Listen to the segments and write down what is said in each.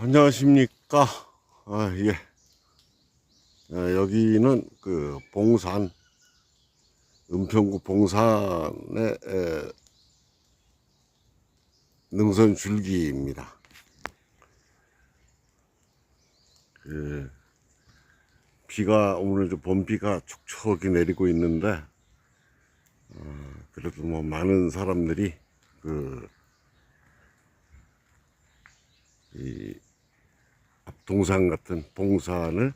안녕하십니까. 아, 예. 아, 여기는 그 봉산, 은평구 봉산의 에, 능선 줄기입니다. 그, 비가, 오늘 좀 봄비가 촉촉히 내리고 있는데, 어, 그래도 뭐 많은 사람들이 그, 이 동산 같은 봉산을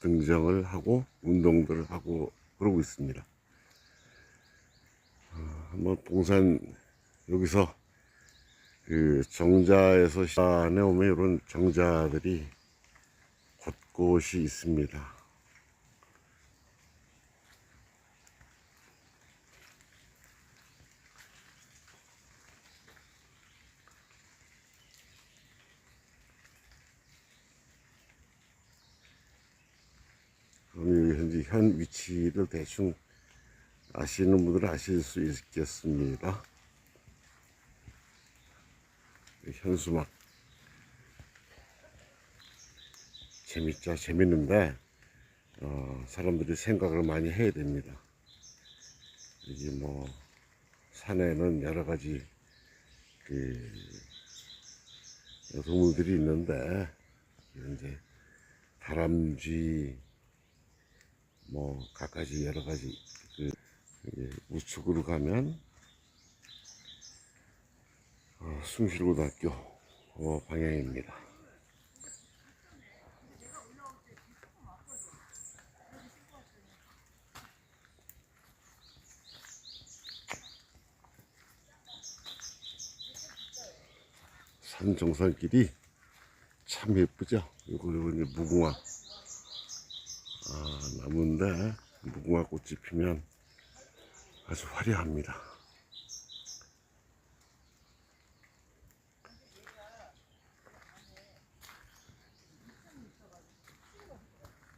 등정을 하고 운동들을 하고 그러고 있습니다. 어, 한번 봉산 여기서 그 정자에서 시안에 오면 이런 정자들이 곳곳이 있습니다. 현재 현 위치를 대충 아시는 분들은 아실 수 있겠습니다. 현수막. 재밌죠? 재밌는데 어, 사람들이 생각을 많이 해야 됩니다. 여기 뭐 산에는 여러 가지 그 동물들이 있는데 이제 다람쥐 뭐 갖가지 여러 가지 그 우측으로 가면 어, 숭실고등학교 어, 방향입니다. 산 정상길이 참 예쁘죠? 이거 이거 이제 무궁화 아, 나무인데 무궁화 꽃이 피면 아주 화려합니다.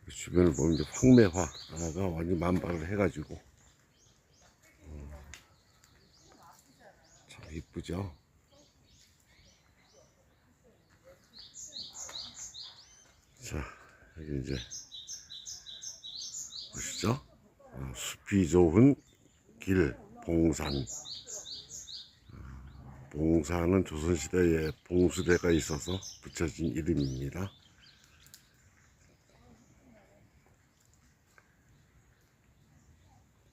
주변을 보면 이제 황매화가 완전 만발을 해가지고 어, 참 이쁘죠. 자 여기 이제 보시죠. 어, 숲이 좋은 길 봉산. 어, 봉산은 조선시대에 봉수대가 있어서 붙여진 이름입니다.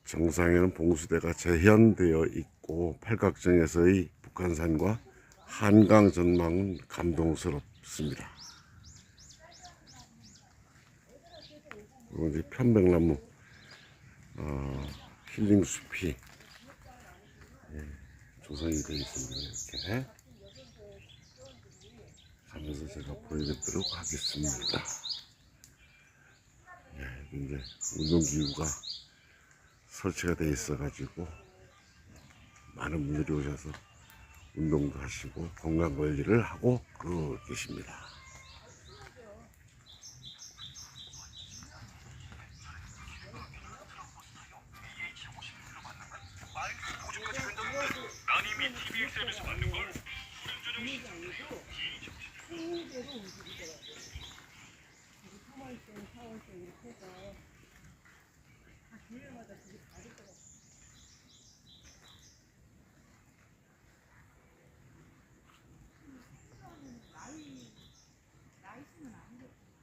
정상에는 봉수대가 재현되어 있고 팔각정에서의 북한산과 한강 전망은 감동스럽습니다. 이제 편백나무 어, 힐링 숲이 예, 조성이 되어 있습니다. 이렇게 하면서 제가 보여드리도록 하겠습니다. 예, 이제 운동기구가 설치가 되어 있어가지고 많은 분들이 오셔서 운동도 하시고 건강 관리를 하고 그러고 계십니다. 난이미 TVXM에서 만든 걸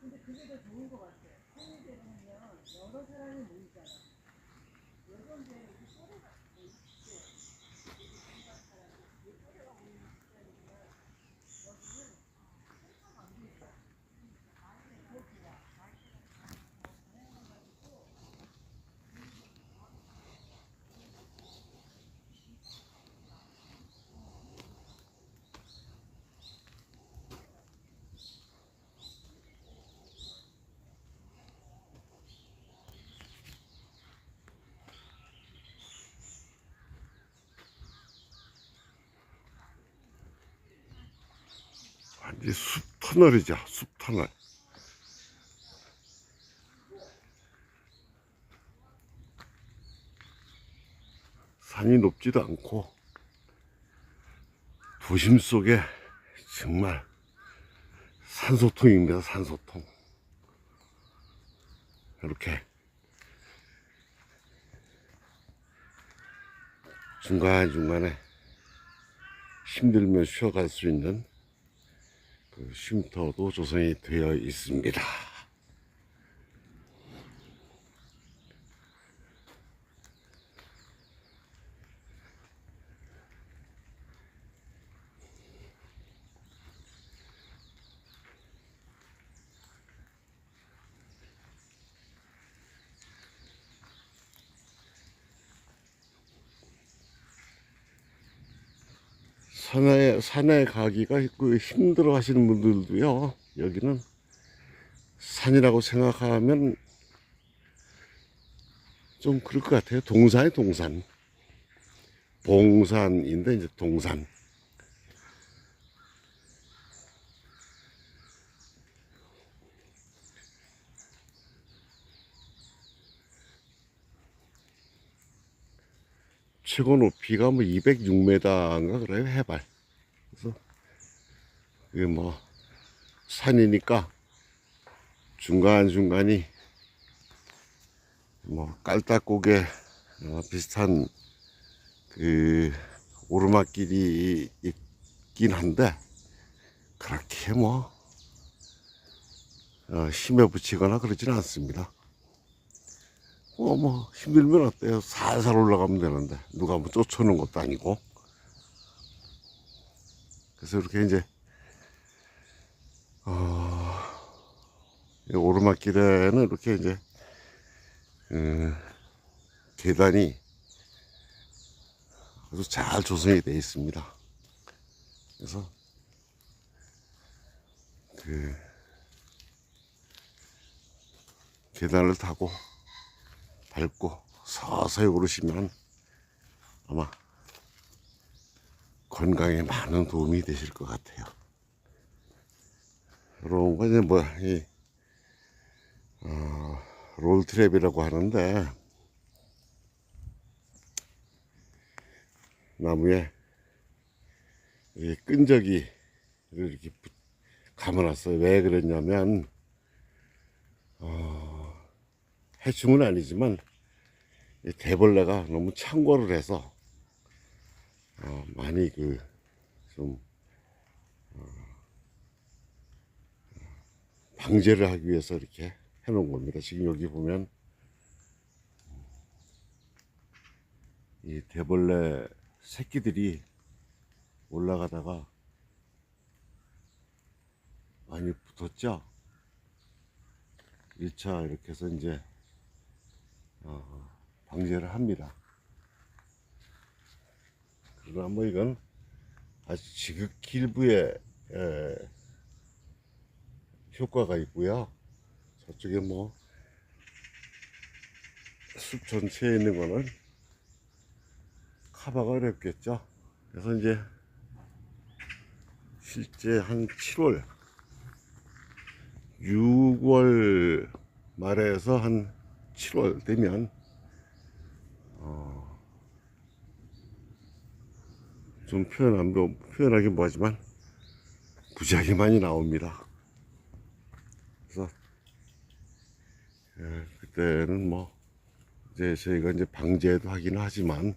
근데 그게 더 좋은 것 같아. 생일때 보면 여러 사람이 모이잖아. 여건데 이렇게 서로가 완전 숲 터널이죠. 숲 터널. 산이 높지도 않고 도심 속에 정말 산소통입니다. 산소통. 이렇게 중간중간에 힘들면 쉬어갈 수 있는 그 쉼터도 조성이 되어 있습니다. 산에, 산에 가기가 그 힘들어 하시는 분들도요, 여기는 산이라고 생각하면 좀 그럴 것 같아요. 동산이 동산. 봉산인데 이제 동산. 최고 높이가 뭐 206m인가 그래요 해발. 그래서 이게 뭐 산이니까 중간 중간이 뭐 깔딱고개 어, 비슷한 그 오르막길이 있긴 한데 그렇게 뭐 어, 힘에 붙이거나 그러지는 않습니다. 어, 뭐, 힘들면 어때요? 살살 올라가면 되는데, 누가 뭐 쫓아오는 것도 아니고. 그래서 이렇게 이제, 어, 이 오르막길에는 이렇게 이제, 음, 계단이 아주 잘 조성이 되어 있습니다. 그래서, 그, 계단을 타고, 밟고 서서히 오르시면 아마 건강에 많은 도움이 되실 것 같아요. 이런 거 이제 뭐, 이, 어, 롤트랩이라고 하는데, 나무에 이 끈적이를 이렇게 붙- 감아놨어요. 왜 그랬냐면, 해충은 아니지만 이 대벌레가 너무 창궐을 해서 어, 많이 그좀 어, 방제를 하기 위해서 이렇게 해놓은 겁니다. 지금 여기 보면 이 대벌레 새끼들이 올라가다가 많이 붙었죠. 1차 이렇게 해서 이제 어, 방제를 합니다. 그러나 뭐 이건 아주 지극히 일부의 에, 효과가 있고요. 저쪽에 뭐 숲 전체에 있는 거는 커버가 어렵겠죠. 그래서 이제 실제 한 7월 6월 말에서 한 7월 되면 어, 좀 표현하면 표현하기 뭐하지만 무지하게 많이 나옵니다. 그래서 예, 그때는 뭐 이제 저희가 이제 방제도 하긴 하지만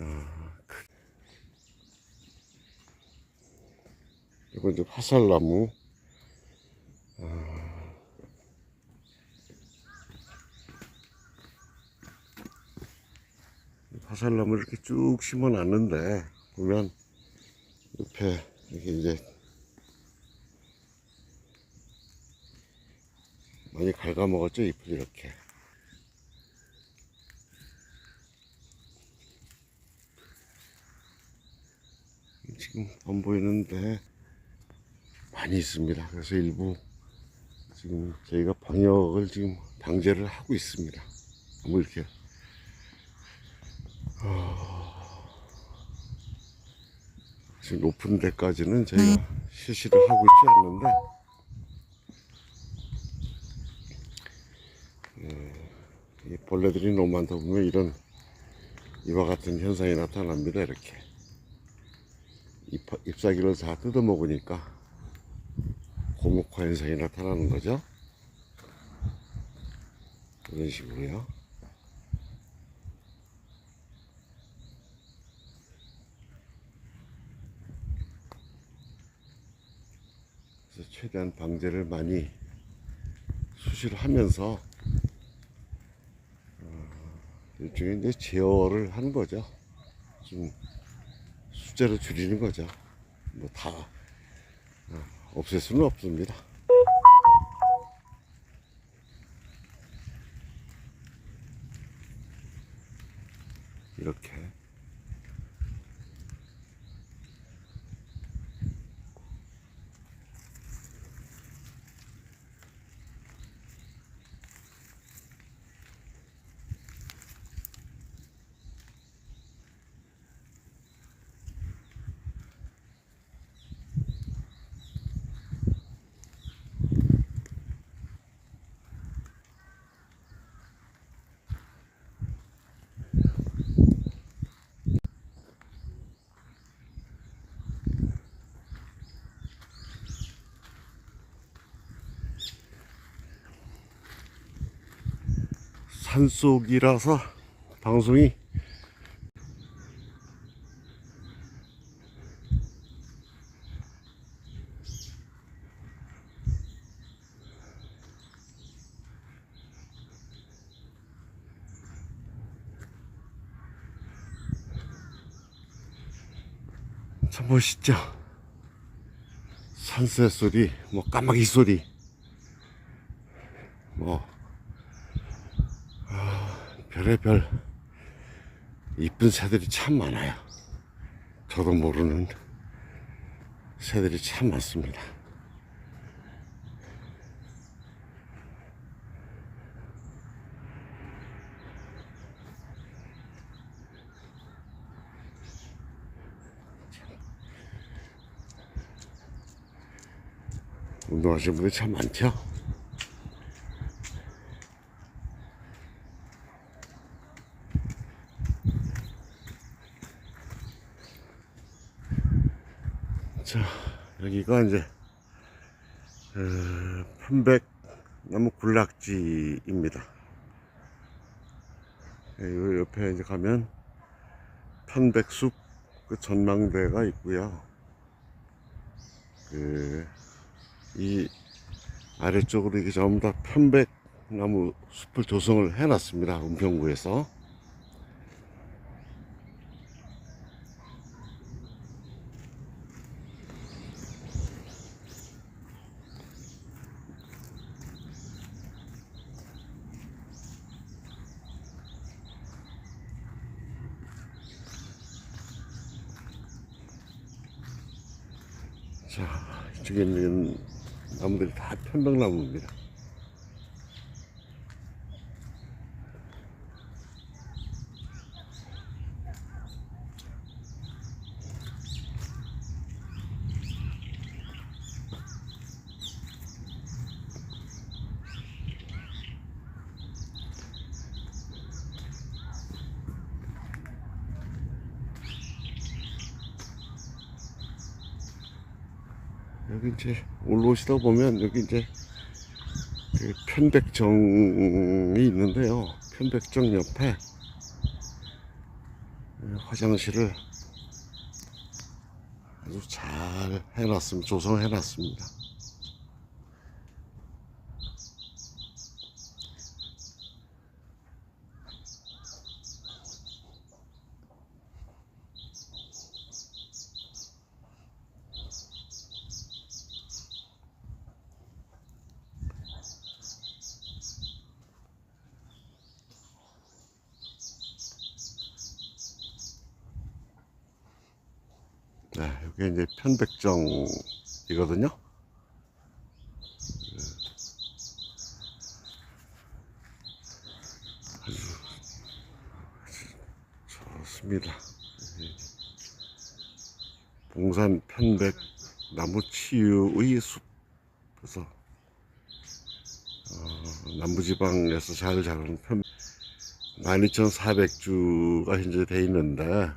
어, 그- 이건 이제 화살나무 화살나무를 이렇게 쭉 심어 놨는데 보면 옆에 이렇게 이제 많이 갉아먹었죠 잎을 이렇게. 지금 안 보이는데 많이 있습니다. 그래서 일부 지금 저희가 방역을 지금 방제를 하고 있습니다. 뭐 이렇게 지금 높은 데까지는 저희가 실시를 하고 있지 않는데 예, 이 벌레들이 너무 많다 보면 이런 이와 같은 현상이 나타납니다 이렇게 잎, 잎사귀를 다 뜯어 먹으니까 고목화 현상이 나타나는 거죠. 이런 식으로요. 그래서 최대한 방제를 많이 수시로 하면서 어, 일종의 이제 제어를 하는 거죠. 좀 숫자를 줄이는 거죠. 뭐 다 없앨 수는 없습니다. 이렇게 산속이라서 방송이 참 멋있죠? 산새 소리 뭐 까마귀 소리 뭐 별의별 이쁜 새들이 참 많아요. 저도 모르는 새들이 참 많습니다. 운동하시는 분들이 참 많죠? 자, 여기가 이제, 어, 편백 나무 군락지입니다. 예, 요 옆에 이제 가면 편백숲 그 전망대가 있고요. 그, 이 아래쪽으로 이게 전부 다 편백 나무 숲을 조성을 해놨습니다. 은평구에서. 자, 이쪽에 있는 나무들이 다 편백나무입니다. 여기 이제 올라오시다 보면 여기 이제 그 편백정이 있는데요. 편백정 옆에 화장실을 아주 잘 해놨습니다. 조성해 놨습니다. 네, 여기 이제 편백정이거든요. 아주 좋습니다. 봉산 편백 나무 치유의 숲. 그래서 어, 남부지방에서 잘 자라는 편 12,400주가 현재 돼 있는데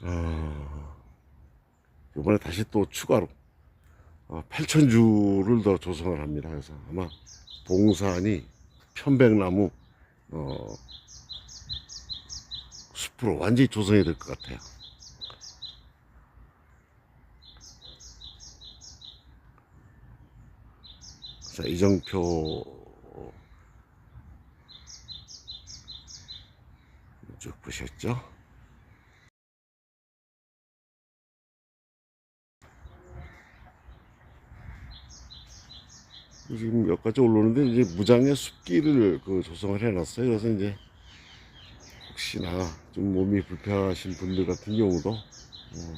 어, 이번에 다시 또 추가로 어, 8,000주를 더 조성을 합니다. 그래서 아마 동산이 편백나무 어, 숲으로 완전히 조성이 될 것 같아요. 자, 이정표 쭉 보셨죠? 지금 몇 가지 올라오는데 이제 무장의 숲길을 그 조성을 해놨어요. 그래서 이제 혹시나 좀 몸이 불편하신 분들 같은 경우도 어,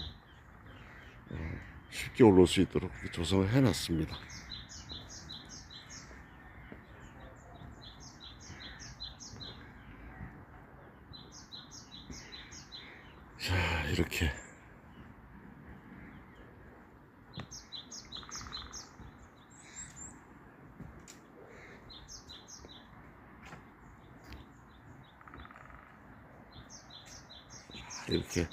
어, 쉽게 올라올 수 있도록 조성을 해놨습니다. 자 이렇게 이렇게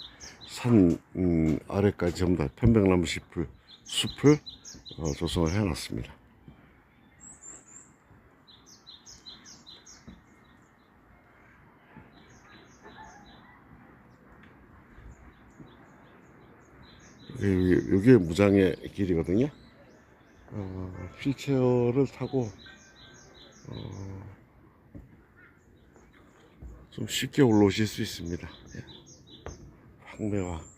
산 음, 아래까지 전부 다 편백나무 숲을 숲을 어, 조성을 해놨습니다. 여기, 여기 무장의 길이거든요. 어, 휠체어를 타고 어, 좀 쉽게 올라오실 수 있습니다. 예. 황매화